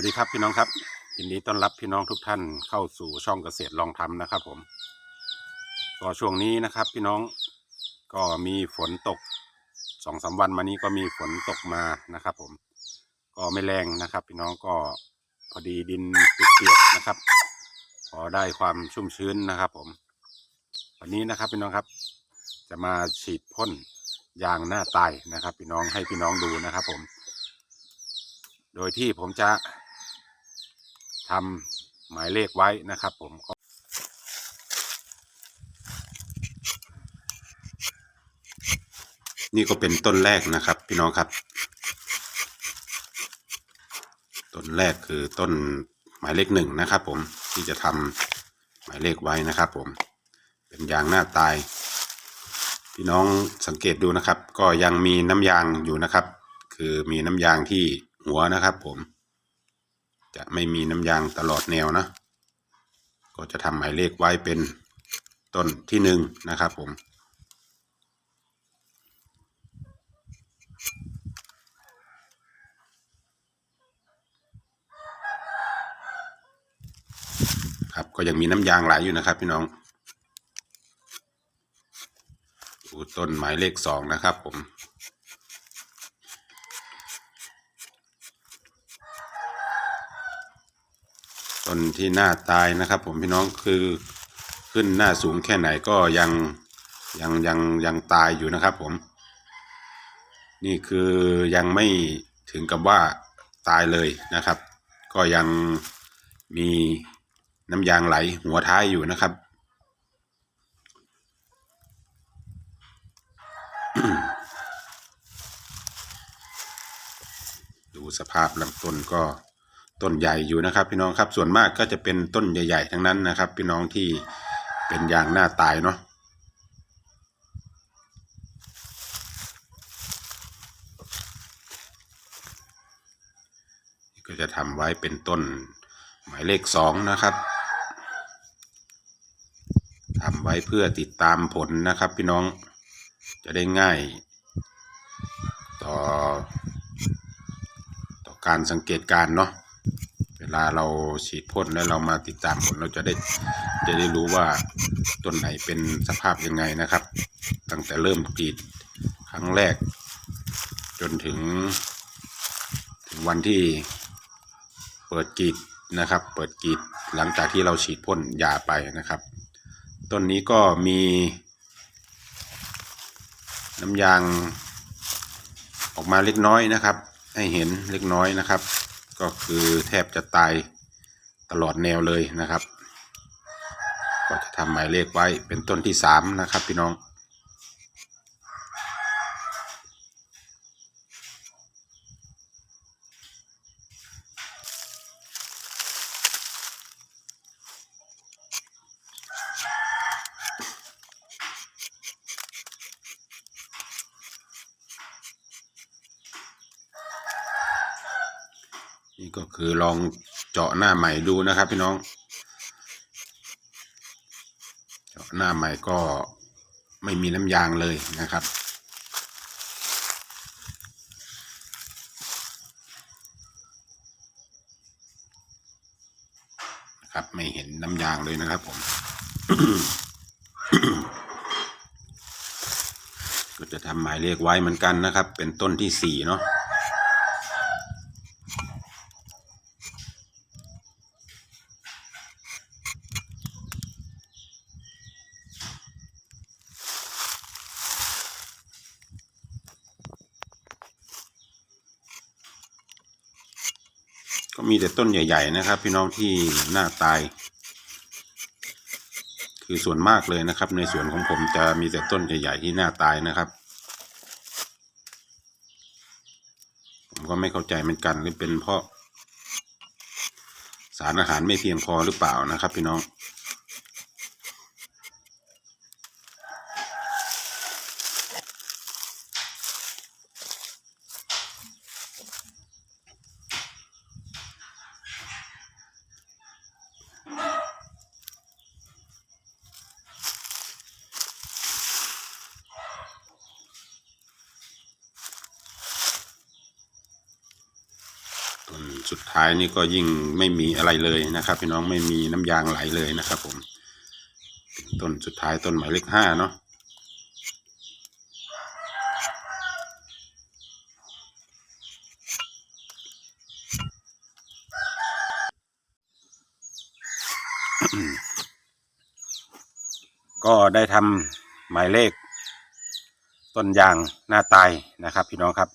วัสดีครับพี่น้องครับยินดีต้อนรับพี่น้องทุกท่านเข้าสู่ช่องเกษตรลองทำนะครับ ผมก็ช่วงนี้นะครับ พี่น้องก็มีฝนตกสองสามวันมานี้ก็มีฝนตกมานะครับ ผมก็ไม่แรงนะครับ พี่น้องก็พอดีดินเปียกๆนะครับ พอได้ความชุ่มชื้นนะครับ ผม วันนี้นะครับพี่น้องครับ จะมาฉีดพ่นยางหน้าตายนะครับ พี่น้องให้พี่น้องดูนะครับ ผม โดยที่ผมจะ ทำหมายเลขไว้นะครับผมนี่ก็เป็นต้นแรกนะครับ พี่น้องครับ ต้นแรกคือต้นหมายเลขหนึ่งนะครับ ผมที่จะทำหมายเลขไว้นะครับ ผม เป็นยางหน้าตาย พี่น้องสังเกตดูนะครับ ก็ยังมีน้ำยางอยู่นะครับ คือมีน้ำยางที่หัวนะครับ ผม จะไม่มีน้ำยางตลอดแนวนะ ก็จะทำหมายเลขไว้เป็นต้นที่หนึ่งนะครับผม ครับก็ยังมีน้ำยางไหลอยู่นะครับพี่น้องดูต้นหมายเลขสองนะครับผม ต้นที่หน้าตายนะครับผมพี่น้องคือขึ้นหน้าสูงแค่ไหนก็ยังยังยังยังตายอยู่นะครับผม นี่คือยังไม่ถึงกับว่าตายเลยนะครับ ก็ยังมีน้ำยางไหลหัวท้ายอยู่นะครับ ดูสภาพลำต้นก็ ต้นใหญ่อยู่นะครับ พี่น้องครับส่วนมากก็จะเป็นต้นใหญ่ ๆ ทั้งนั้นนะครับ พี่น้องที่เป็นยางหน้าตายเนาะก็จะทำไว้เป็นต้นหมายเลขสองนะครับทำไว้เพื่อติดตามผลนะครับพี่น้องจะได้ง่าย ต่อ ต่อการสังเกตการเนาะาเราฉีดพ่นแล้วเรามาติดตามผลเราจะได้จะได้รู้ว่าต้นไหนเป็นสภาพยังไงนะครับ ตั้งแต่เริ่มกรีดครั้งแรก จนถึง ถึงวันที่เปิดกรีดนะครับ เปิดกรีดหลังจากที่เราฉีดพ่นยาไปนะครับ ต้นนี้ก็มี น้ำยางออกมาเล็กน้อยนะครับ ให้เห็นเล็กน้อยนะครับ ก็คือแทบจะตายตลอดแนวเลยนะครับ ก็จะทำหมายเลขไว้เป็นต้นที่สามนะครับพี่น้อง คือลองเจาะหน้าใหม่ดูนะครับพี่น้อง เจาะหน้าใหม่ก็ไม่มีน้ำยางเลยนะครับนะครับไม่เห็นน้ำยางเลยนะครับผม ก็จะทำหมายเลขไว้เหมือนกันนะครับ เป็นต้นที่สี่เนาะ มีแต่ต้นใหญ่ ๆ นะครับ พี่น้องที่หน้าตาย คือส่วนมากเลยนะครับ ในสวนของผมจะมีแต่ต้นใหญ่ ๆ ที่หน้าตายนะครับผมก็ไม่เข้าใจเหมือนกันหรือเป็นเพราะ สารอาหารไม่เพียงพอหรือเปล่านะครับ พี่น้อง สุดท้ายนี่ก็ยิ่งไม่มีอะไรเลยนะครับพี่น้องไม่มีน้ำยางไหลเลยนะครับผมต้นสุดท้ายต้นหมายเลขห้าเนาะก็ได้ทำหมายเลข ต้นยางหน้าตายนะครับ พี่น้องครับ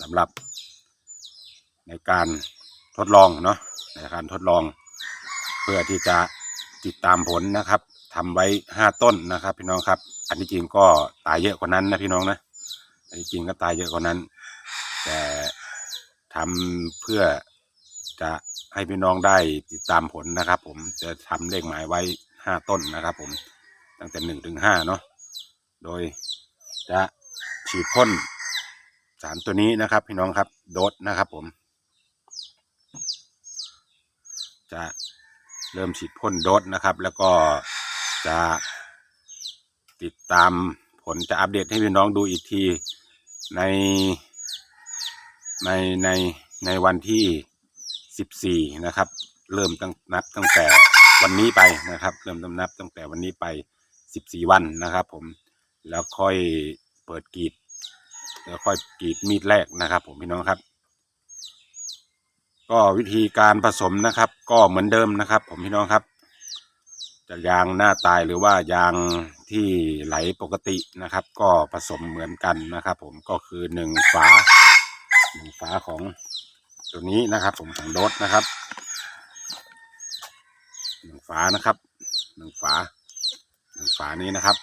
สำหรับ ในการทดลองเนาะในการทดลอง เพื่อที่จะติดตามผลนะครับทำไว้ห้าต้นนะครับ พี่น้องครับ อันที่จริงก็ตายเยอะกว่านั้นนะพี่น้องนะอันที่จริงก็ตายเยอะกว่านั้น แต่ทำเพื่อจะให้พี่น้องได้ติดตามผลนะครับ ผมจะทำเลขหมายไว้ห้าต้นนะครับ ผมตั้งแต่หนึ่งถึงห้าเนาะโดยจะฉีดพ่นสารตัวนี้นะครับ พี่น้องครับ โดสนะครับผม จะเริ่มฉีดพ่นโดสนะครับ แล้วก็จะติดตามผลจะอัปเดตให้พี่น้องดูอีกทีในในในในวันที่สิบสี่นะครับ เริ่มตั้งนับตั้งแต่วันนี้ไปนะครับ เริ่มตั้งนับตั้งแต่วันนี้ไปสิบสี่วันนะครับ ผมแล้วค่อยเปิดกรีดแล้วค่อยกรีดมีดแรกนะครับ ผมพี่น้องครับ ก็วิธีการผสมนะครับ ก็เหมือนเดิมนะครับ ผมพี่น้องครับจะยางหน้าตายหรือว่ายางที่ไหลปกตินะครับ ก็ผสมเหมือนกันนะครับ ผมก็คือหนึ่งฝาหนึ่งฝาของตัวนี้นะครับ ผมของโดสนะครับหนึ่งฝานะครับหนึ่งฝาหนึ่งฝานี้นะครับ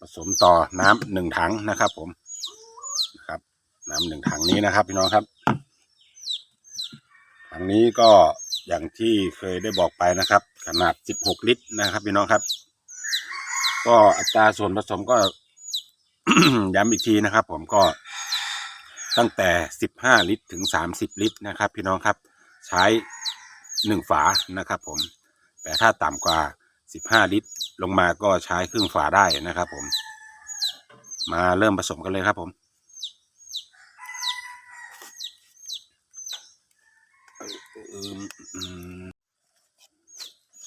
ผสมต่อน้ำหนึ่งถังนะครับ ผมนะครับน้ำหนึ่งถังนี้นะครับ พี่น้องครับ ถังนี้ก็อย่างที่เคยได้บอกไปนะครับ ขนาด 16 ลิตรนะครับพี่น้องครับ ก็อัตราส่วนผสมก็ย้ำอีกทีนะครับ ผมก็ตั้งแต่ 15 ลิตรถึง 30 ลิตรนะครับ พี่น้องครับ ใช้หนึ่งฝานะครับ ผม แต่ถ้าต่ำกว่า 15 ลิตร ลงมาก็ใช้ครึ่งฝาได้นะครับ ผม มาเริ่มผสมกันเลยครับผม ม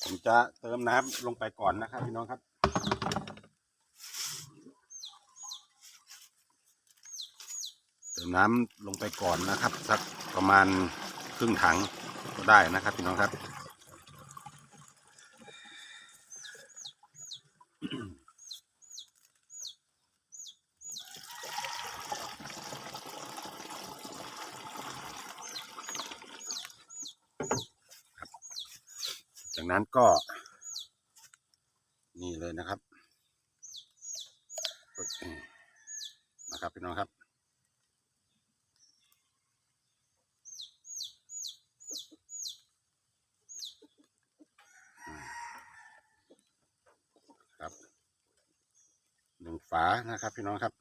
ผมจะเติมน้ำลงไปก่อนนะครับพี่น้องครับเติมน้ำลงไปก่อนนะครับ สักประมาณครึ่งถังก็ได้นะครับพี่น้องครับ นั้นก็ นี่เลยนะครับนะครับพี่น้องครับครับหนึ่งฝานะครับพี่น้องครับ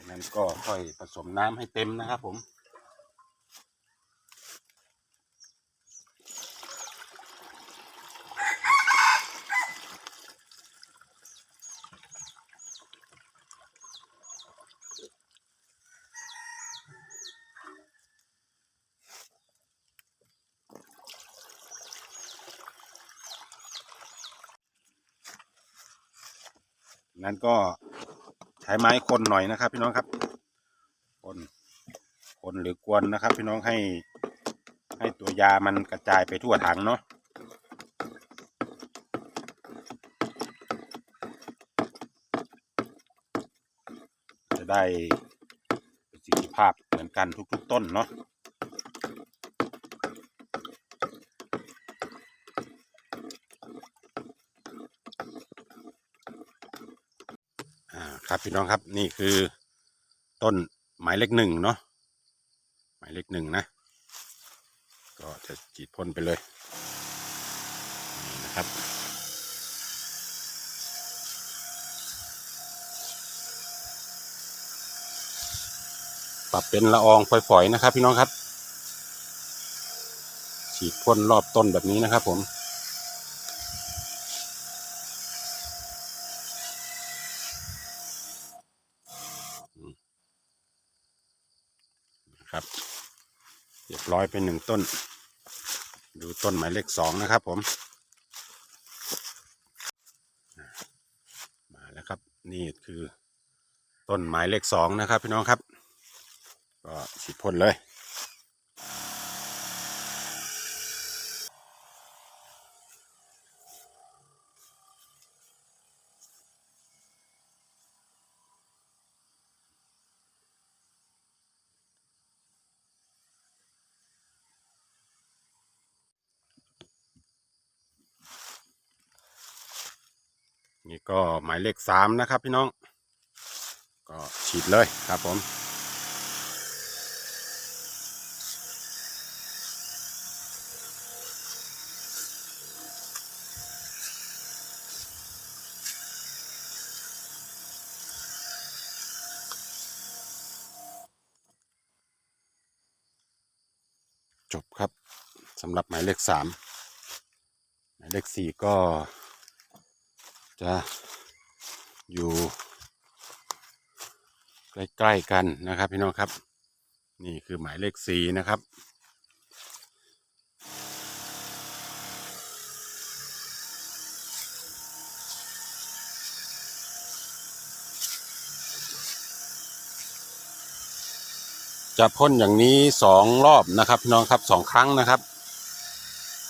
จาก นั้นก็ค่อยผสมน้ำให้เต็มนะครับผมนั้นก็ ช้ไม้คนหน่อยนะครับ พี่น้องครับ คนคนหรือกวนนะครับ พี่น้องให้ ให้ตัวยามันกระจายไปทั่วถังเนาะจะได้ประสิทธิภาพเหมือนกันทุก ๆ ต้นเนาะ ครับพี่น้องครับนี่คือต้นหมายเลขหนึ่งเนาะหมายเลขหนึ่งนะ ก็จะฉีดพ่นไปเลยนี่นะครับ ปรับเป็นละอองฝอยๆนะครับ พี่น้องครับ ฉีดพ่นรอบต้นแบบนี้นะครับผม ค เร้อยเป็นหนึ่งต้น ดูต้นหมายเลขสองนะครับผม มาแล้วครับนี่คือต้นหมายเลขสองนะครับพี่น้องครับ ก็ฉีดพ่นเลย นี่ก็หมายเลขสามนะครับพี่น้อง ก็ฉีดเลยครับผมจบครับสำหรับหมายเลขสามหมายเลขสี่ก็ จะอยู่ใกล้ๆกันนะครับพี่น้องครับ นี่คือหมายเลขสีนะครับ จะพ่นอย่างนี้สองรอบนะครับพี่น้องครับสองครั้งนะครับ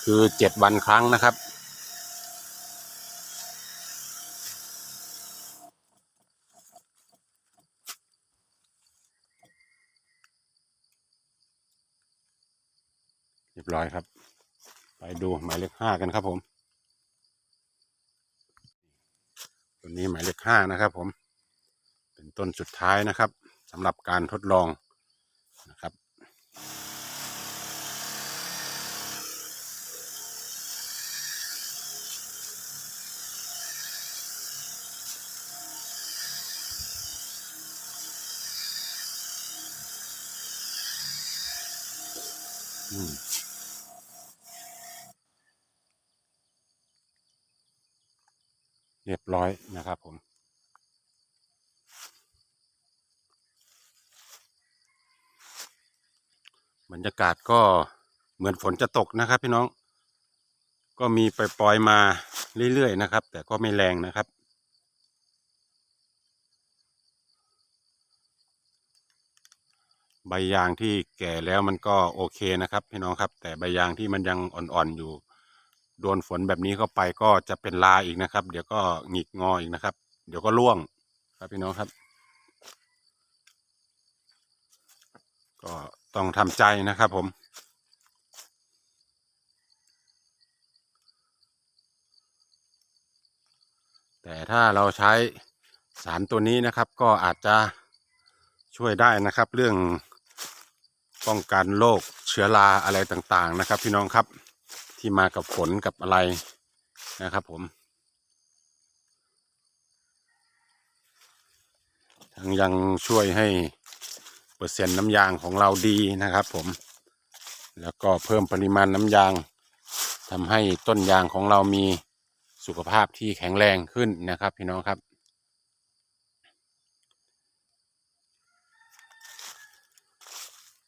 คือเจ็ดวันครั้งนะครับ เรียบร้อยครับ ไปดูหมายเลขห้ากันครับผม ตัวนี้หมายเลขห้านะครับผม เป็นต้นสุดท้ายนะครับสำหรับการทดลองนะครับอืมเรียบร้อย นะครับผม บรรยากาศก็เหมือนฝนจะตกนะครับพี่น้อง ก็มีปล่อยๆมาเรื่อยๆนะครับ แต่ก็ไม่แรงนะครับใบยางที่แก่แล้วมันก็โอเคนะครับพี่น้องครับ แต่ใบยางที่มันยังอ่อนๆอยู่ โดนฝนแบบนี้เข้าไปก็จะเป็นลาอีกนะครับ เดี๋ยวก็หงิกงออีกนะครับ เดี๋ยวก็ร่วงครับพี่น้องครับ ก็ต้องทำใจนะครับผมแต่ถ้าเราใช้สารตัวนี้นะครับ ก็อาจจะช่วยได้นะครับ เรื่องป้องกันโรคเชื้อราอะไรต่างๆนะครับ พี่น้องครับ ที่มากับฝนกับอะไรนะครับผม ทั้งยังช่วยให้เปอร์เซ็นต์น้ำยางของเราดีนะครับผม แล้วก็เพิ่มปริมาณน้ำยางทำให้ต้นยางของเรามีสุขภาพที่แข็งแรงขึ้นนะครับพี่น้องครับ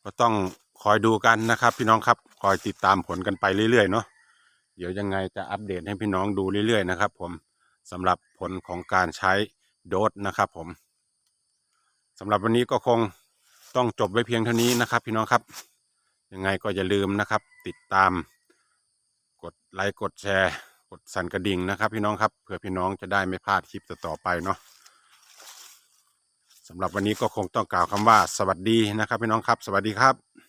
ก็ต้อง คอยดูกันนะครับ พี่น้องครับคอยติดตามผลกันไปเรื่อยๆเนาะเดี๋ยวยังไงจะอัปเดตให้พี่น้องดูเรื่อยๆนะครับ ผมสำหรับผลของการใช้โดสนะครับ ผมสำหรับวันนี้ก็คงต้องจบไว้เพียงเท่านี้นะครับ พี่น้องครับ ยังไงก็อย่าลืมนะครับ ติดตาม กดไลค์กดแชร์ กดสั่นกระดิ่งนะครับ พี่น้องครับเพื่อพี่น้องจะได้ไม่พลาดคลิปต่อๆไปเนาะสำหรับวันนี้ก็คงต้องกล่าวคำว่าสวัสดีนะครับ พี่น้องครับ สวัสดีครับ